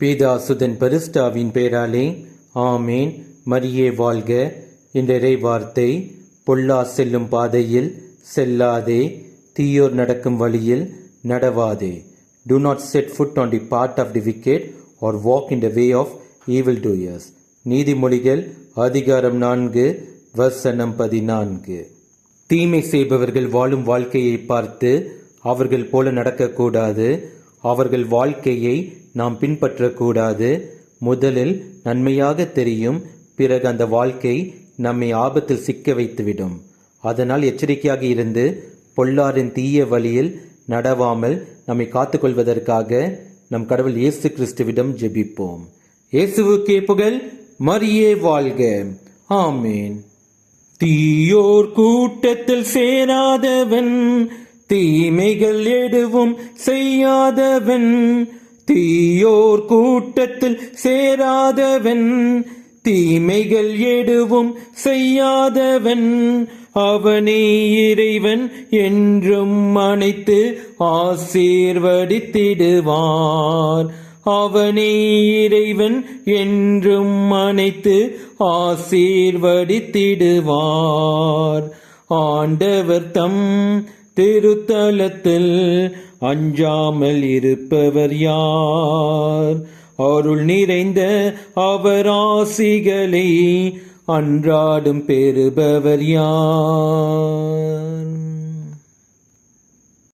பீதாசுதன் பரிஸ்டாவின் பெயராலே ஆமேன். மரியே வாழ்க. என்ற வார்த்தை பொல்லா செல்லும் பாதையில் செல்லாதே. தீயோர் நடக்கும் வழியில் நடவாதே. Do not set foot on the path of the wicked or walk in the way of evil doers நீதிமொழிகள் அதிகாரம் நான்கு வசனம் பதினான்கு. தீமை செய்பவர்கள் வாழும் வாழ்க்கையை பார்த்து அவர்கள் போல நடக்கக்கூடாது. அவர்கள் வாழ்க்கையை நாம் பின்பற்றக்கூடாது. முதலில் நன்மையாக தெரியும் பிறகு அந்த வாழ்க்கை நம்மை ஆபத்தில் சிக்க வைத்துவிடும். அதனால் எச்சரிக்கையாக இருந்து பொல்லாரின் தீய வழியில் நடவாமல் நம்மை காத்துக்கொள்வதற்காக நம் கடவுள் இயேசு கிறிஸ்துவிடம் ஜெபிப்போம். இயேசுவுக்கே புகழ் மரியே வாழ்க. ஆமேன். தீயோர் கூட்டத்தில் சேராதவன் தீமைகள் எதுவும் செய்யாதவன். தீயோர் கூட்டத்தில் சேராதவன். தீமைகள் எதுவும் செய்யாதவன். அவனே இறைவன் என்றும் அனைத்து ஆசீர்வதித்திடுவார். அவனே இறைவன் என்றும் அனைத்து ஆசீர்வதித்திடுவார். ஆண்டவர் தம் திருத்தலத்தில் அஞ்சாமல் இருப்பவர் யார்? அருள் நிறைந்த அவர் ஆசிகளை அன்றாடும் பெறுபவர் யார்?